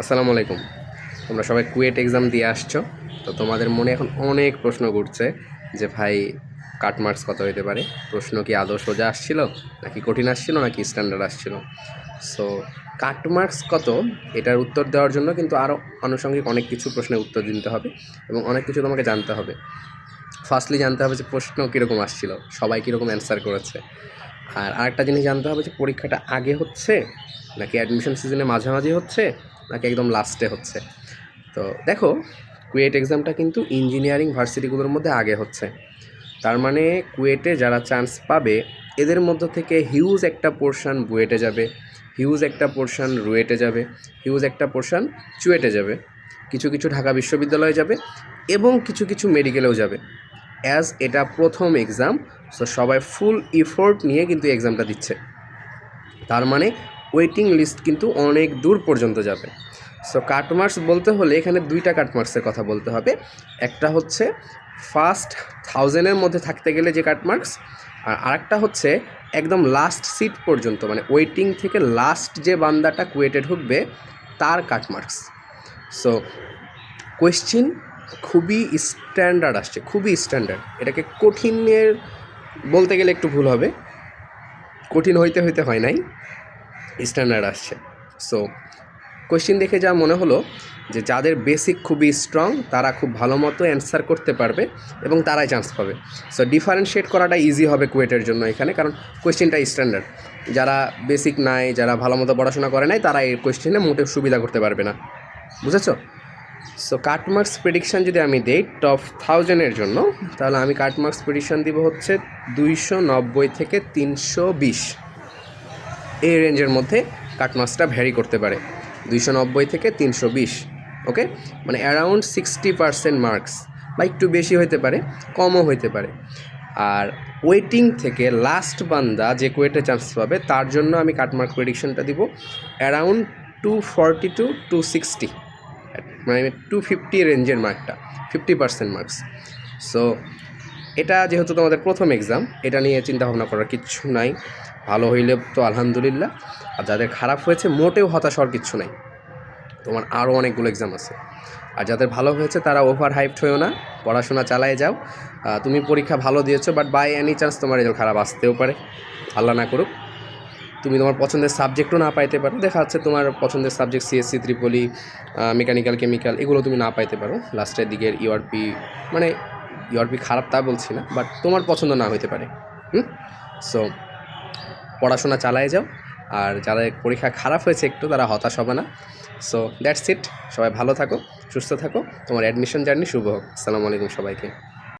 আসসালামু আলাইকুম। তোমরা সবাই কুয়েট এক্সাম দিয়ে আসছো। তো তোমাদের মনে এখন অনেক প্রশ্ন ঘুরছে যে ভাই কাট মার্কস কত হতে পারে? প্রশ্ন কি আদৌ সোজা আসছিল নাকি কঠিন আসছিল নাকি স্ট্যান্ডার্ড আসছিল? সো কাট মার্কস কত এটার উত্তর দেওয়ার জন্য কিন্তু আরও আনুষঙ্গিক অনেক কিছু প্রশ্নের উত্তর দিতে হবে এবং অনেক কিছু তোমাকে জানতে হবে। ফার্স্টলি জানতে হবে যে প্রশ্ন কীরকম আসছিল, সবাই কীরকম অ্যান্সার করেছে। আর আরেকটা জিনিস জানতে হবে যে পরীক্ষাটা আগে হচ্ছে নাকি অ্যাডমিশন সিজনে মাঝামাঝি হচ্ছে? নাকি একদম লাস্টে হচ্ছে। তো দেখো কুয়েট এক্সামটা কিন্তু ইঞ্জিনিয়ারিং ভার্সিটিগুলোর মধ্যে আগে হচ্ছে। তার মানে কুয়েটে যারা চান্স পাবে, এদের মধ্য থেকে হিউজ একটা পোর্শন বুয়েটে যাবে হিউজ একটা পোর্শন রুয়েটে যাবে হিউজ একটা পোর্শন চুয়েটে যাবে। কিছু কিছু ঢাকা বিশ্ববিদ্যালয়ে যাবে এবং কিছু কিছু মেডিকেলেও যাবে। অ্যাজ এটা প্রথম এক্সাম সো সবাই ফুল ইফোর্ট নিয়ে কিন্তু এক্সামটা দিচ্ছে। তার মানে ওয়েটিং লিস্ট কিন্তু অনেক দূর পর্যন্ত যাবে। সো কাটমার্কস বলতে হলে এখানে দুইটা কাটমার্কসের কথা বলতে হবে। একটা হচ্ছে ফার্স্ট থাউজেন্ডের মধ্যে থাকতে গেলে যে কাটমার্কস আর আরেকটা হচ্ছে একদম লাস্ট সিট পর্যন্ত মানে ওয়েটিং থেকে লাস্ট যে বান্দাটা কুয়েটে ঢুকবে, তার কাটমার্কস সো কোয়েশ্চিন খুবই স্ট্যান্ডার্ড আসছে, খুবই স্ট্যান্ডার্ড এটাকে কঠিনের বলতে গেলে একটু ভুল হবে। কঠিন হইতে হইতে হয় নাই। স্ট্যান্ডার্ড আসছে। সো কোয়েশ্চিন দেখে যা মনে হলো যে যাদের বেসিক খুবই স্ট্রং তারা খুব ভালো মতো অ্যান্সার করতে পারবে এবং তারাই চান্স পাবে। সো ডিফারেন্সিয়েট করাটা ইজি হবে কুয়েটের জন্য এখানে, কারণ কোয়েশ্চেনটা স্ট্যান্ডার্ড যারা বেসিক নাই, যারা ভালো মতো পড়াশোনা করে নাই, তারা এই কোয়েশ্চেনে মোটেও সুবিধা করতে পারবে না। বুঝেছ? সো কাটমার্কস প্রেডিকশান যদি আমি দেই টপ থাউজেন্ডের জন্য, তাহলে আমি কাটমার্কস প্রেডিকশান দিব হচ্ছে দুইশো নব্বই থেকে তিনশো বিশ। এই রেঞ্জের মধ্যে কাটমার্কসটা ভ্যারি করতে পারে। দুইশো নব্বই থেকে তিনশো বিশ ওকে মানে অ্যারাউন্ড সিক্সটি পার্সেন্ট মার্কস বা একটু বেশি হইতে পারে, কমও হইতে পারে। আর ওয়েটিং থেকে লাস্ট বান্দা যে কোয়েটে চান্স পাবে, তার জন্য আমি কাটমার্ক প্রেডিকশনটা দিব around two forty to two sixty মানে টু ফিফটি রেঞ্জের মার্কটা ফিফটি পার্সেন্ট মার্কস সো এটা যেহেতু তোমাদের প্রথম এক্সাম এটা নিয়ে চিন্তা ভাবনা করার কিচ্ছু নাই। ভালো হইলে তো আলহামদুলিল্লাহ। আর যাদের খারাপ হয়েছে, মোটেও হতাশ হওয়ার কিচ্ছু নাই। তোমার আরও অনেকগুলো এক্সাম আছে। আর যাদের ভালো হয়েছে, তারা ওভার হাইপড হয়েও না। পড়াশোনা চালায় যাও। তুমি পরীক্ষা ভালো দিয়েছ বাট বাই এনি চান্স তোমার রেজাল্ট খারাপ আসতেও পারে। আল্লাহ না করুক। তুমি তোমার পছন্দের সাবজেক্টও না পাইতে পারো। দেখা যাচ্ছে তোমার পছন্দের subject CSC triple E mechanical chemical এগুলো তুমি না পাইতে পারো। লাস্টের দিকের ইউআরপি মানে ইউআরপি খারাপ তা বলছি না বাট তোমার পছন্দ না হইতে পারে, হুম? সো পড়াশোনা চালায় যাও, আর যাদের পরীক্ষা খারাপ হয়েছে একটু, তারা হতাশ হবে না। সো দ্যাটস ইট সবাই ভালো থাকো, সুস্থ থাকো। তোমার অ্যাডমিশন জার্নি শুভ হোক। আসসালামু আলাইকুম সবাইকে।